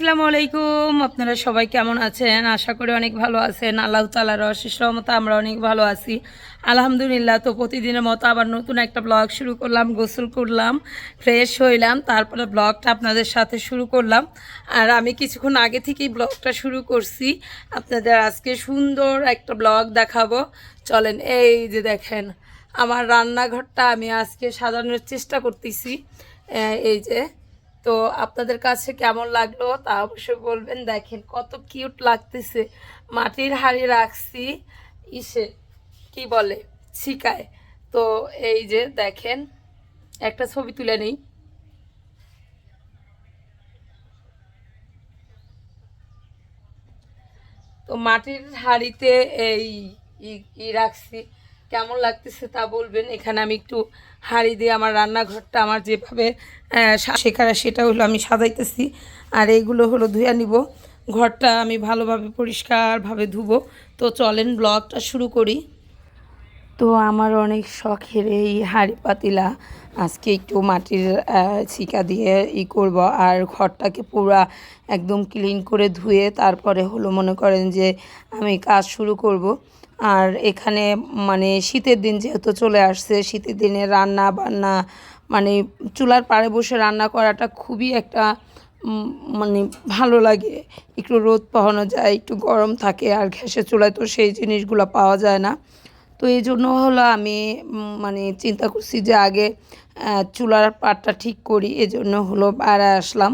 আসসালামু আলাইকুম। আপনারা সবাই কেমন আছেন? আশা করি অনেক ভালো আছেন। আল্লাহ তালার অশেষ আমরা অনেক ভালো আছি। আলহামদুলিল্লাহ, তো প্রতিদিনের মতো আবার নতুন একটা ব্লগ শুরু করলাম, গোসল করলাম, ফ্রেশ হইলাম, তারপরে ব্লগটা আপনাদের সাথে শুরু করলাম। আর আমি কিছুক্ষণ আগে থেকেই ব্লগটা শুরু করছি। আপনাদের আজকে সুন্দর একটা ব্লগ দেখাবো। চলেন, এই যে দেখেন, আমার রান্নাঘরটা আমি আজকে সাজানোর চেষ্টা করতেছি। এই যে তো আপনাদের কাছে কেমন লাগল তা অবশ্যই বলবেন। দেখেন কত কিউট লাগতেছে। মাটির হাড়ি রাখছি, ইসে, কি বলে শিকায় তো এই যে দেখেন, একটা ছবি তুলে নেই। তো মাটির হাড়িতে এই ই রাখছি। কেমন লাগতেছে তা বলবেন। এখানে আমি একটু হাঁড়ি দিয়ে আমার রান্নাঘরটা আমার যেভাবে সা- সেটা হলো আমি সাজাইতেছি। আর এইগুলো হলো ধুয়ে নিব। ঘরটা আমি ভালোভাবে পরিষ্কারভাবে ধুবো। তো চলেন ব্লগটা শুরু করি। তো আমার অনেক শখের এই হাঁড়ি পাতিলা। আজকে একটু মাটির ছিকা দিয়ে ই করব। আর ঘরটাকে পুরা একদম ক্লিন করে ধুয়ে তারপরে হলো মনে করেন যে আমি কাজ শুরু করব। আর এখানে মানে শীতের দিন যেহেতু চলে আসছে, শীতের দিনে রান্না বান্না মানে চুলার পাড়ে বসে রান্না করাটা খুবই একটা মানে ভালো লাগে। একটু রোদ পাওয়ানো যায়, একটু গরম থাকে আর গ্যাসের চুলায় তো সেই জিনিসগুলো পাওয়া যায় না। তো এই জন্য হলো আমি মানে চিন্তা করছি যে আগে চুলার পাটটা ঠিক করি এই জন্য হলো বাইরে আসলাম।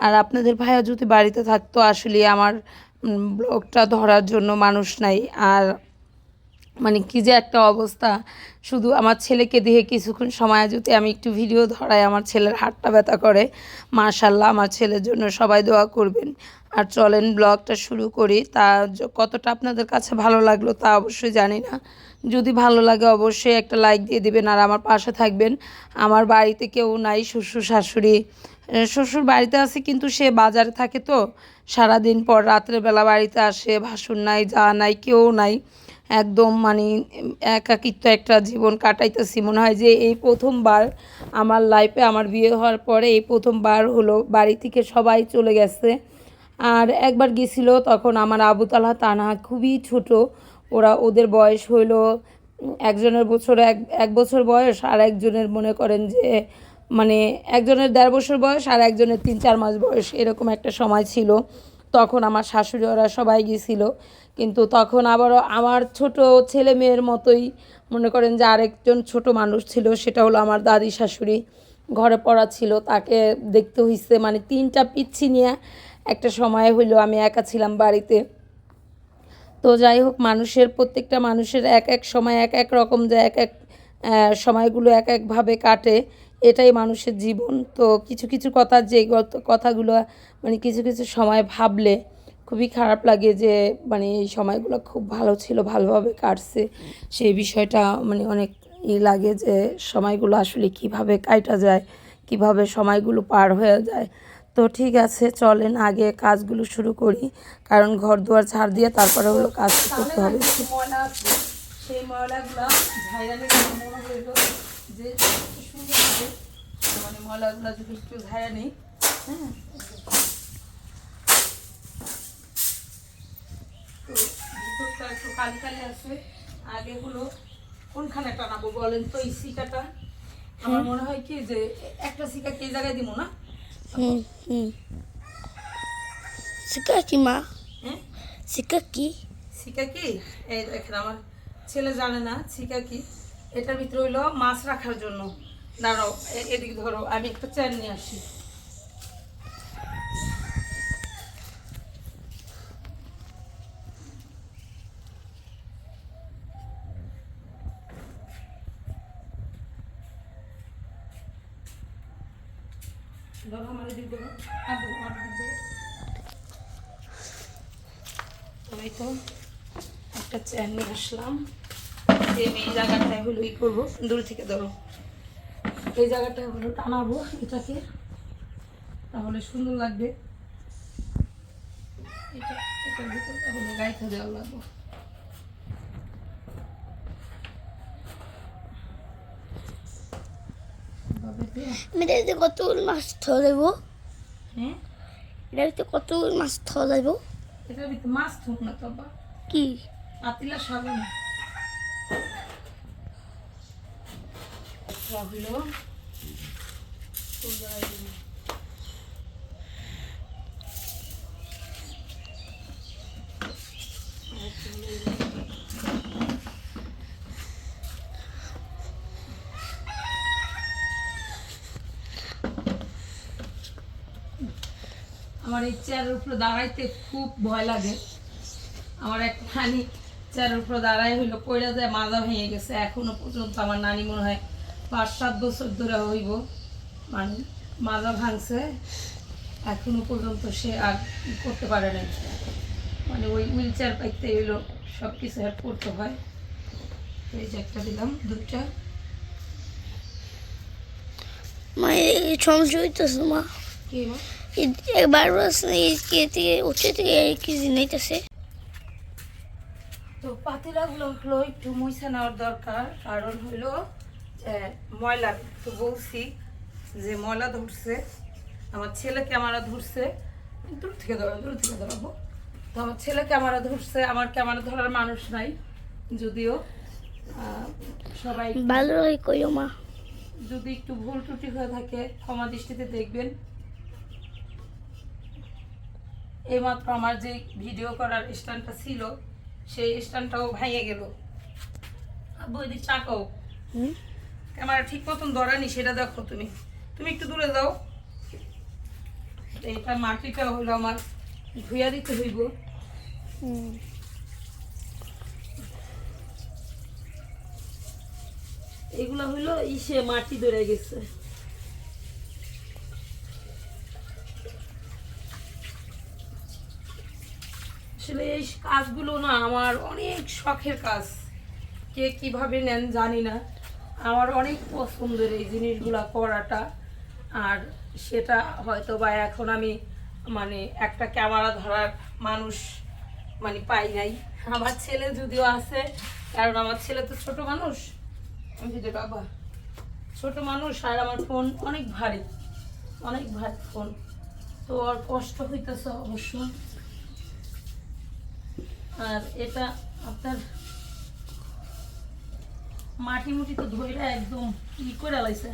আর আপনাদের ভাইয়া যদি বাড়িতে থাকতো, আসলে আমার ব্লগটা ধরার জন্য মানুষ নাই। আর মানে কি যে একটা অবস্থা। শুধু আমার ছেলেকে দিয়ে কিছুক্ষণ সময় যদি আমি একটু ভিডিও ধরাই, আমার ছেলের হাতটা ব্যথা করে। মাশাল্লাহ আমার ছেলের জন্য সবাই দোয়া করবেন। আর চলেন, ব্লগটা শুরু করি। তা কতটা আপনাদের কাছে ভালো লাগল তা অবশ্যই জানি না। যদি ভালো লাগে অবশ্যই একটা লাইক দিয়ে দিবেন আর আমার পাশে থাকবেন। আমার বাড়িতে কেউ নাই, শ্বশুর, শাশুড়ি। শ্বশুর বাড়িতে আছে কিন্তু সে বাজারে থাকে তো। সারাদিন পর রাত্রেবেলা বাড়িতে আসে, ভাসুর নাই, যা নাই, কেউ নাই। একদম মানে একাকিত্ব একটা জীবন কাটাইতেছি। মনে হয় যে এই প্রথমবার আমার লাইফে আমার বিয়ে হওয়ার পরে এই প্রথমবার হলো, বাড়ি থেকে সবাই চলে গেছে। আর একবার গেছিল তখন আমার আবু তালহা তানহা খুবই ছোট, ওরা ওদের বয়স হইল একজনের বছর এক এক বছর বয়স আর একজনের মনে করেন যে মানে একজনের দেড় বছর বয়স আর একজনের তিন চার মাস বয়স, এরকম একটা সময় ছিল। তখন আমার শাশুড়ি ওরা সবাই গিয়েছিল কিন্তু তখন আবারও আমার ছোট ছেলে মেয়ের মতোই মনে করেন যে আরেকজন ছোট মানুষ ছিল, সেটা হলো আমার দাদি শাশুড়ি। ঘরে পড়া ছিল, তাকে দেখতে হইছে। মানে তিনটা পিচ্ছি নিয়ে একটা সময় হইল আমি একা ছিলাম বাড়িতে। তো যাই হোক, মানুষের প্রত্যেকটা মানুষের এক এক সময় এক এক রকম যে এক এক সময়গুলো এক একভাবে কাটে। এটাই মানুষের জীবন। তো কিছু কিছু কথা যে কথাগুলো মানে কিছু কিছু সময় ভাবলে খুবই খারাপ লাগে যে মানে এই সময়গুলো খুব ভালো ছিল ভালোভাবে কাটছে। সেই বিষয়টা মানে অনেক ই লাগে যে সময়গুলো আসলে কীভাবে কাটা যায় কীভাবে সময়গুলো পার হয়ে যায়। তো ঠিক আছে চলেন আগে কাজগুলো শুরু করি। কারণ ঘর দুয়ার ছাড় দিয়ে তারপরে হলো কাজ করতে হবে। সেই ময়লাগুলো ঝাইরা নিয়ে মনে হইল যে একটু সুন্দর হবে মানে ময়লাগুলো যদি একটু ঝাইরা নিই হ্যাঁ? তো ভিতরটা একটু কালি কালি আছে। আগে হলো কোনখানে টানাবো বলেন তো এই সিকাটা আমার মনে হয় কি যে একটা সিকা কে জায়গায় দিব না? হুম হুম। শিকা কি মা? হ্যাঁ? কি? কি? এই দেখেন আমার ছেলে জানে না ছিকা কি। এটার ভিতরে হইল মাছ রাখার জন্য। দাঁড়াও এদিকে ধরো, আমি একটা চেন নিয়ে আসি। ধরো আমার এদিকে ধরো, আর। তো তো, একটা চেয়ার নিয়ে আসলাম। যে আমি এই জায়গাটায় হলো, ই করব, দূর থেকে ধরো। এই জায়গাটায় হলো টানাবো এটাকে। তাহলে সুন্দর লাগবে। এটা এটার ভিতরটা হলো গাইতে দেওয়া লাগবে। কত মাছ ধরবো হ্যাঁ? ভিতরে কত মাছ যাইব এটার ভিতরে মাছ থুক না তো কি? পাতিলা সাবান হইল আমার এই চেয়ারের উপরে দাঁড়াইতে খুব ভয় লাগে। আমার এক নানি চেয়ারের উপরে দাঁড়াই হইল পড়ে যায় মাজা ভেঙে গেছে। এখনও পর্যন্ত আমার নানি মনে হয় পাঁচ সাত বছর ধরে হইব। মানে মাজা ভাঙছে। এখনও পর্যন্ত সে আর করতে পারে নাই। মানে ওই হুইল চেয়ার পাইতে হইল সব কিছু হেল্প করতে হয়। তো এই যে একটা দিলাম দুটা এই সমস্যা হইতেছে মা। কি মা? একবার এই কে থেকে উঠে থেকে কি জিনাইতেছে তো পাতিলাগুলো হলো একটু মুছে নেওয়ার দরকার। কারণ হলো ময়লা তো বলছি যে ময়লা ধরছে আমার ছেলে ক্যামেরা ধরছে দূর থেকে ধরো দূর থেকে ধরাবো। তো আমার ছেলে ক্যামেরা ধরছে আমার ক্যামেরা ধরার মানুষ নাই যদিও সবাই কইও মা। যদি একটু ভুল ত্রুটি হয়ে থাকে ক্ষমা দৃষ্টিতে দেখবেন। এইমাত্র আমার যে ভিডিও করার স্ট্যান্ডটা ছিল সেই স্ট্যান্ডটাও ভেঙে গেল। বৈদিক চাকাও ক্যামেরা ঠিক মতন ধরানি সেটা দেখো তুমি। তুমি একটু দূরে যাও। এইটা মাটিটা হলো আমার ধুইয়া দিতে হইব। এগুলো হইল ইসে মাটি ধরে গেছে। আসলে এই কাজগুলো না আমার অনেক শখের কাজ। কে কীভাবে নেন জানি না। আমার অনেক পছন্দের এই জিনিসগুলো করাটা। আর সেটা হয়তো বা এখন আমি মানে একটা ক্যামেরা ধরার মানুষ মানে পাই নাই। আমার ছেলে যদিও আছে, কারণ আমার ছেলে তো ছোট মানুষ। যদি বাবা ছোট মানুষ আর আমার ফোন অনেক ভারী অনেক ভারী ফোন। তো আর কষ্ট হইতেছে অবশ্য। আর এটা আপনার মাটি মুটি তো ধইরা একদম ই করে লাইছে।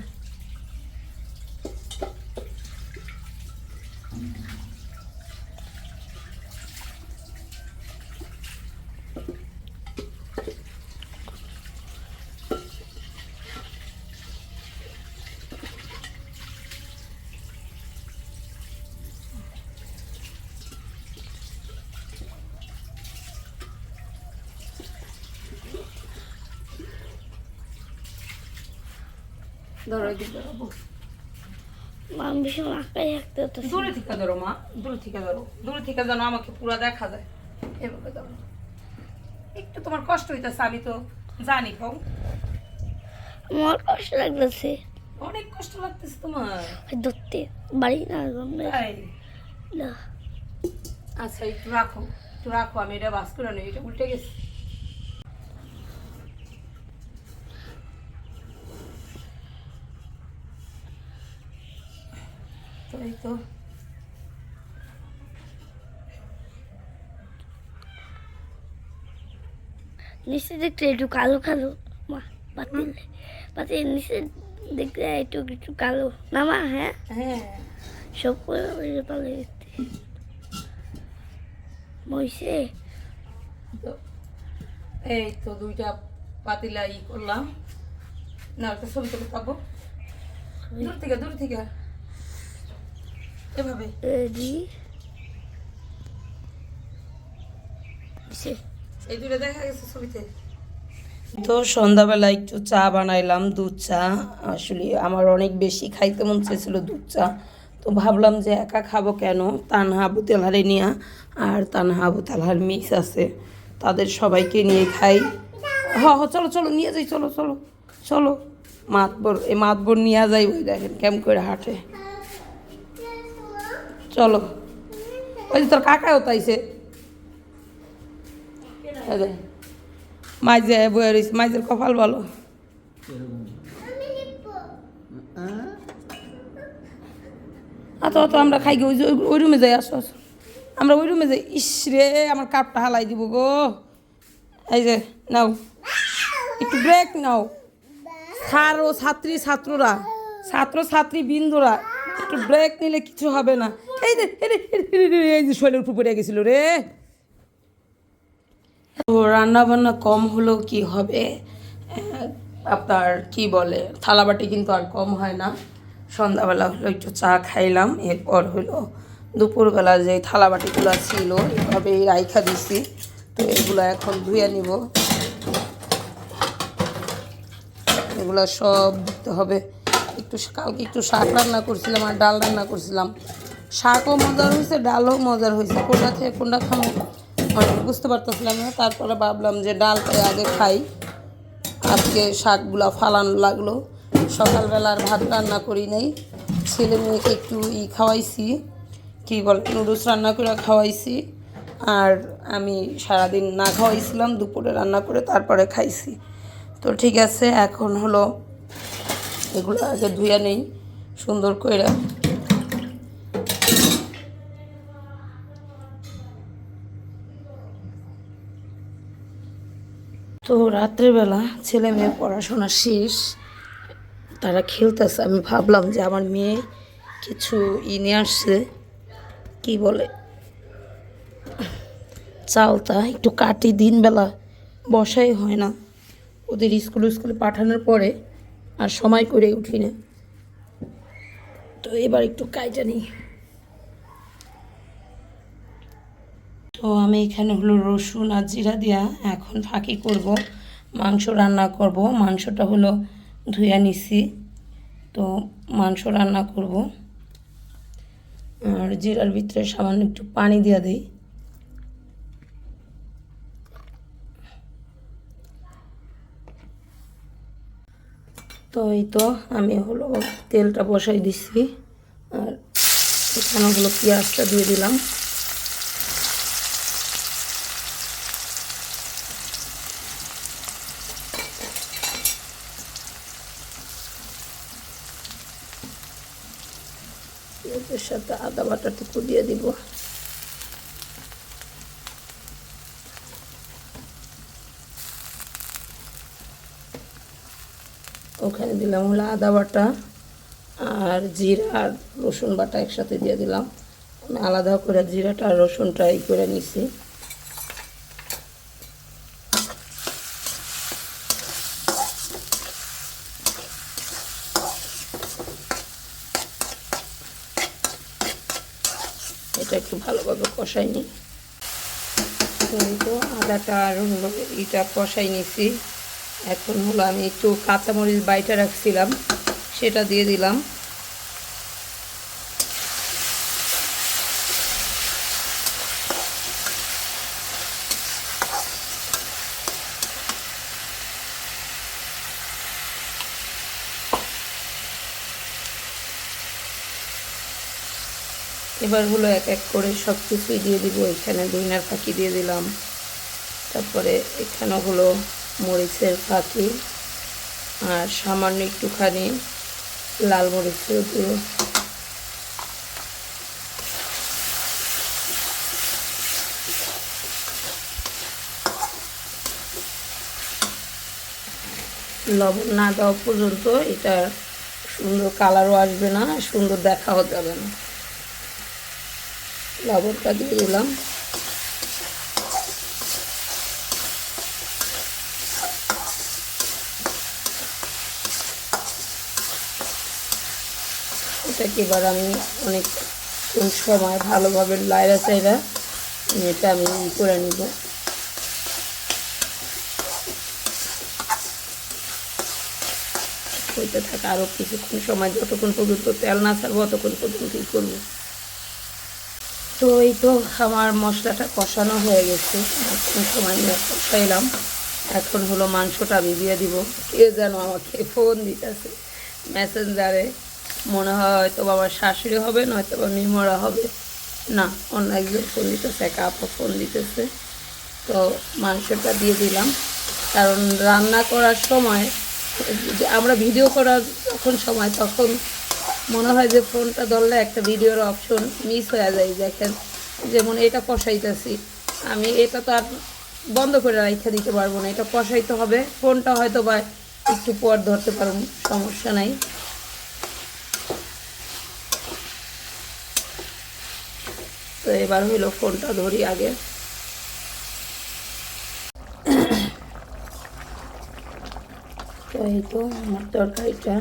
ধরো এদিকে আঁকাই হতেছে দূরে থেকে ধরো মা। দূরে থেকে ধরো। দূরে থেকে যেন আমাকে পুরো দেখা যায়। এভাবে ধরো। একটু তোমার কষ্ট হইতেছে আমি তো জানি আমার কষ্ট লাগতেছে। অনেক কষ্ট লাগতেছে তোমার। ধরতে বাড়ি না না। আচ্ছা একটু রাখো একটু রাখো আমি এটা বাস করে নেই এটা উল্টে গেছে। তো এই তো নিচে দেখতে একটু কালো কালো। মা পাতিল পাতিল নিচে দেখতে একটু একটু কালো। না মা হ্যাঁ? হ্যাঁ। সব করে পালে দেখতে। মইছে এই তো দুইটা পাতিলা ই করলাম। না একটা ছবি তুলে পাবো দূর থেকে দূর থেকে। এভাবে। রেডি এই দুটো দেখা গেছে ছবিতে। তো সন্ধ্যাবেলা একটু চা বানাইলাম দুধ চা। আসলে আমার অনেক বেশি খাইতে মন চেয়েছিল দুধ চা। তো ভাবলাম যে একা খাব কেন? তানহা আবু তেলহারে নিয়ে আর তানহা আবু তেলহার মিক্স আছে। তাদের সবাইকে নিয়ে খাই। হ হ চলো চলো নিয়ে যাই চলো চলো চলো। মাতবর এই মাতবর নিয়ে যাই ওই দেখেন কেমন করে হাঁটে। চলো। ওই যে তোর কাকাও তাইছে। মাইজে বয়ে রয়েছে মাইজের কপাল ভালো। আতো অত আমরা খাই গিয়ে ওই ওই- রুমে যাই, আসো আসো। আমরা ওই রুমে যাই। ইস রে, আমার কাপটা হালাই দিব গো। এই যে, নাও। একটু ব্রেক নাও। স্যার ও ছাত্রী, ছাত্ররা। ছাত্র ছাত্রী বিন্দুরা। একটু ব্রেক নিলে কিছু হবে না। শৈলের উপর পড়ে গেছিল রে। তো কম কি হবে? আপনার কি বলে, থালাবাটি কিন্তু আর কম হয় না। সন্ধ্যাবেলা হলো একটু চা খাইলাম, এরপর হলো দুপুরবেলা যে থালাবাটিগুলো ছিল, এভাবেই রাইখা দিছি। তো এগুলো এখন ধুয়ে নিব। এগুলো সব দিতে হবে। একটু কালকে একটু শাক রান্না করছিলাম আর ডাল রান্না করছিলাম। শাকও মজার হয়েছে, ডালও মজার হয়েছে। কোনটা থেকে কোনটা খাব? মানে বুঝতে পারতেছিলাম না, তারপরে ভাবলাম যে ডালটাই আগে খাই। আজকে শাকগুলা ফালানো লাগল। সকালবেলা আর ভাত রান্না করি নাই। ছেলে মেয়েকে একটু ই খাওয়াইছি, কী বলে, নুডলস রান্না করে খাওয়াইছি। আর আমি সারাদিন না খাওয়াইছিলাম, দুপুরে রান্না করে তারপরে খাইছি। তো ঠিক আছে, এখন হলো এগুলো আগে ধুয়ে নেই, সুন্দর করে তো রাত্রেবেলা ছেলে মেয়ে পড়াশোনা শেষ, তারা খেলতেছে। আমি ভাবলাম যে আমার মেয়ে কিছু ই নিয়ে আসছে, কি বলে? চালটা একটু কাটি, দিনবেলা বসাই হয় না। ওদের স্কুল, স্কুলে পাঠানোর পরে আর সময় করে উঠি না। তো এবার একটু কাইটা নিই। তো আমি এখানে হলো রসুন আর জিরা দিয়া এখন ফাঁকি করব, মাংস রান্না করব। মাংসটা হলো ধুয়ে নিছি, তো মাংস রান্না করব। আর জিরার ভিতরে সামান্য একটু পানি দিয়ে দিই। তো এই তো আমি হলো তেলটা বসাই দিচ্ছি আর এখানে হলো পেঁয়াজটা দিয়ে দিলাম। পেঁয়াজের সাথে আদা বাটাটুকু দিয়ে দিব। ওখানে দিলাম হলো আদা বাটা আর জিরা আর রসুন বাটা একসাথে দিয়ে দিলাম। আলাদা করে জিরাটা আর রসুনটা ই করে নিছি। এটা একটু ভালোভাবে কষাই নিই। আদাটা আর এটা কষাই নিছি। এখন হলো আমি একটু কাঁচামরিচ বাইটা রাখছিলাম, সেটা দিয়ে দিলাম। এবার হলো এক এক করে সব কিছুই দিয়ে দিব। এখানে দইনার ফাঁকি দিয়ে দিলাম। তারপরে এখানে হলো মরিচের ফাঁকি আর সামান্য একটুখানি লাল মরিচের গুঁড়ো। লবণ না দেওয়া পর্যন্ত এটা সুন্দর কালারও আসবে না, সুন্দর দেখাও যাবে না। লবণটা দিয়ে দিলাম। এটাকে এবার আমি অনেক সময় ভালোভাবে লাইরা চাইরা এটা আমি ই করে নিব। হইতে থাকে আরও কিছুক্ষণ সময়, যতক্ষণ পর্যন্ত তেল না ছাড়বো, ততক্ষণ পর্যন্ত কী করব। তো এই তো আমার মশলাটা কষানো হয়ে গেছে। সময় কষাইলাম। এখন হলো মাংসটা আমি দিয়ে দিব। কে যেন আমাকে ফোন দিতেছে মেসেঞ্জারে মনে হয় হয়তো বাবার শাশুড়ি হবে, নয়তো বা মিমরা হবে। না, অন্য একজন ফোন দিতেছে, একা ফোন দিতেছে। তো মাংসটা দিয়ে দিলাম। কারণ রান্না করার সময় আমরা ভিডিও করার যখন সময়, তখন মনে হয় যে ফোনটা ধরলে একটা ভিডিওর অপশন মিস হয়ে যায়, দেখেন। যেমন এটা কষাইতেছি আমি এটা তো আর বন্ধ করে রেখে দিতে পারব না। এটা কষাইতে হবে। ফোনটা হয়তো বা একটু পর ধরতে পারব সমস্যা নাই। তো এবার হইল ফোনটা ধরি আগে। তো এই তো আমার তরকারিটা।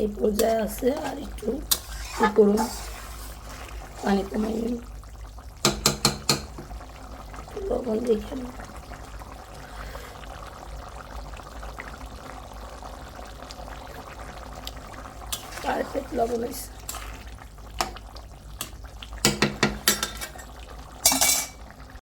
এই পর্যায়ে আছে আর একটু করুন পানি কমাই নিন লবণ দেখে পারফেক্ট লবণ হয়েছে